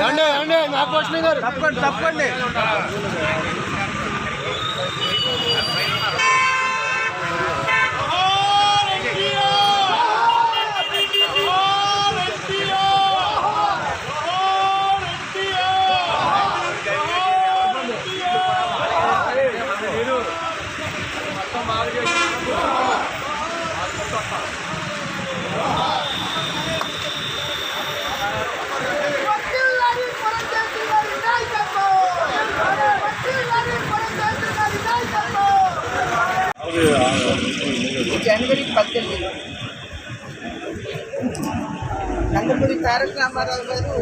రండి రండి వచ్చినాయి గారు. తప్పకండి తప్పకండి. జనవరి పద్దెనిమిది. నందమూరి తారక రామారావు గారు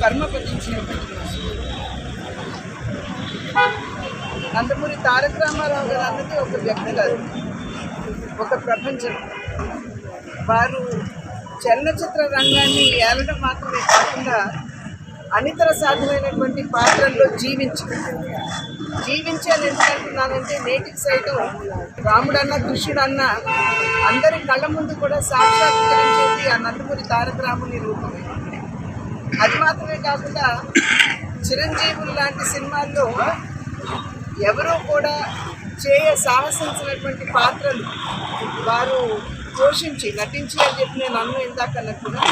కర్మపతించినటువంటి నందమూరి తారక రామారావు గారు అన్నది ఒక వ్యక్తి కాదు ఒక ప్రపంచం. వారు చలనచిత్ర రంగాన్ని ఏలడం మాత్రమే కాకుండా అనితర సాధ్యమైనటువంటి పాత్రల్లో జీవించి జీవించాలి ఎందుకంటున్నానంటే నేటికి సైతం రాముడన్న కృష్ణుడన్న అందరి కళ్ళ ముందు కూడా సాక్షాత్కరించేది ఆ నందమూరి తారక రాముని రూపమే అది మాత్రమే కాకుండా చిరంజీవులు లాంటి సినిమాల్లో ఎవరూ కూడా చేయ సాహసించినటువంటి పాత్రలు వారు పోషించి నటించి అని చెప్పి నేను అన్ను ఇందాక అన్నట్టుగా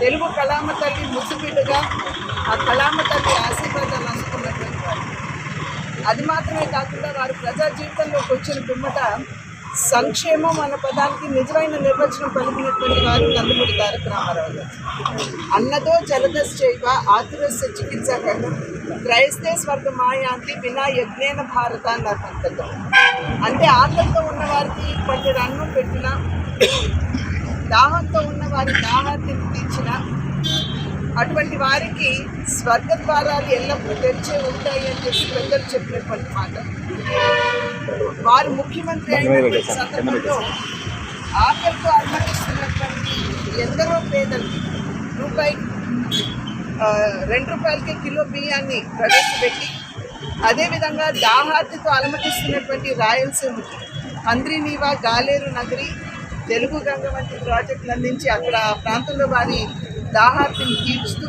తెలుగు కళామ తల్లి ముసుబిడ్డగా ఆ కళామ తల్లి ఆశీర్వాదం అది మాత్రమే కాకుండా వారు ప్రజా జీవితంలోకి వచ్చిన పిమ్మట సంక్షేమం అన్న పదానికి నిజమైన నిర్వచనం పలికినటువంటి వారు నందమూరి తారక రామారావు గారు. అన్నదో జలదశ్చైవ ఆతురస్య చికిత్స కన్నా క్రైస్తే స్వర్గ మాయాంతి వినా యజ్ఞేన భారత నాకు అంటే ఆకలితో ఉన్న వారికి పట్టెడు అన్నం పెట్టిన దాహంతో ఉన్న వారి దాహాన్ని తీర్చిన అటువంటి వారికి స్వర్గ ద్వారాలు ఎల్లప్పుడూ తెరిచే ఉంటాయి అని చెప్పి పెద్దలు చెప్పినటువంటి మాట. వారు ముఖ్యమంత్రి అయినటువంటి సందర్భంలో ఆకలితో అలమటిస్తున్నటువంటి ఎందరో పేదలకి రూపాయి రెండు రూపాయలకి కిలో బియ్యాన్ని ప్రవేశపెట్టి అదేవిధంగా దాహార్తితో అలమటిస్తున్నటువంటి రాయలసీమకి అంద్రినీవా గాలేరు నగరి తెలుగు గంగ వంటి ప్రాజెక్టులు అందించి అక్కడ ఆ ప్రాంతంలో వారి దాహార్తిని తీర్చుతూ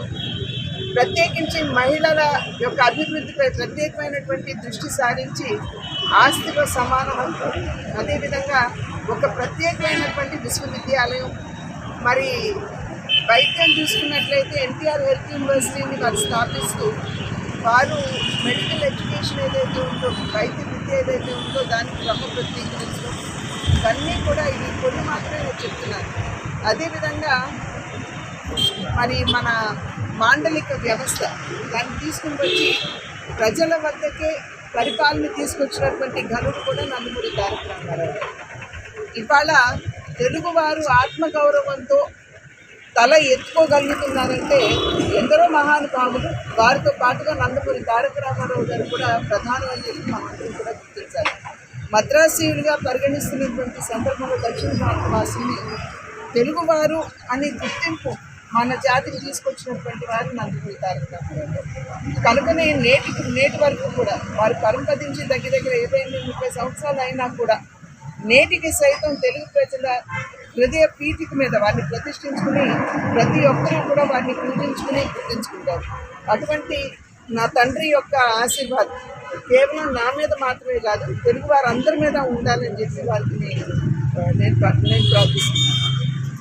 ప్రత్యేకించి మహిళల యొక్క అభివృద్ధిపై ప్రత్యేకమైనటువంటి దృష్టి సారించి ఆస్తిలో సమాన హక్కు అదేవిధంగా ఒక ప్రత్యేకమైనటువంటి విశ్వవిద్యాలయం. మరి వైద్యం చూసుకున్నట్లయితే ఎన్టీఆర్ హెల్త్ యూనివర్సిటీని వారు స్థాపిస్తూ వారు మెడికల్ ఎడ్యుకేషన్ ఏదైతే ఉందో వైద్య విద్య ఏదైతే ఉందో దానికి క్రమ ప్రత్యేకించడం ఇవన్నీ కూడా ఇవి కొన్ని మాత్రమే నేను చెప్తున్నాను అదేవిధంగా మరి మన మాండలిక వ్యవస్థ దాన్ని తీసుకుని వచ్చి ప్రజల వద్దకే పరిపాలన తీసుకొచ్చినటువంటి ఘనుడు కూడా నందమూరి తారక రామారావు ఇవాళ తెలుగువారు ఆత్మగౌరవంతో తల ఎత్తుకోగలుగుతున్నారంటే ఎందరో మహానుభావులు వారితో పాటుగా నందమూరి తారక రామారావు గారు కూడా ప్రధానమని చెప్పి మనందరం కూడా గుర్తించారు మద్రాసీయులుగా పరిగణిస్తున్నటువంటి సందర్భంలో దక్షిణ భారతవాసిని తెలుగువారు అనే గుర్తింపు మన జాతికి తీసుకొచ్చినటువంటి వారు నందమూరి తారక కనుకనే నేటికి నేటి వరకు కూడా వారు పరంపదించి దగ్గర దగ్గర ఇరవై ఎనిమిది ముప్పై సంవత్సరాలు అయినా కూడా నేటికి సైతం తెలుగు ప్రజల హృదయ ప్రీతికి మీద వారిని ప్రతిష్ఠించుకుని ప్రతి ఒక్కరూ కూడా వారిని పూజించుకుని గుర్తించుకుంటారు. అటువంటి నా తండ్రి యొక్క ఆశీర్వాదం కేవలం నా మీద మాత్రమే కాదు తెలుగు వారందరి మీద ఉండాలని చెప్పి వారికి నేను నేను ప్రార్థిస్తున్నాను.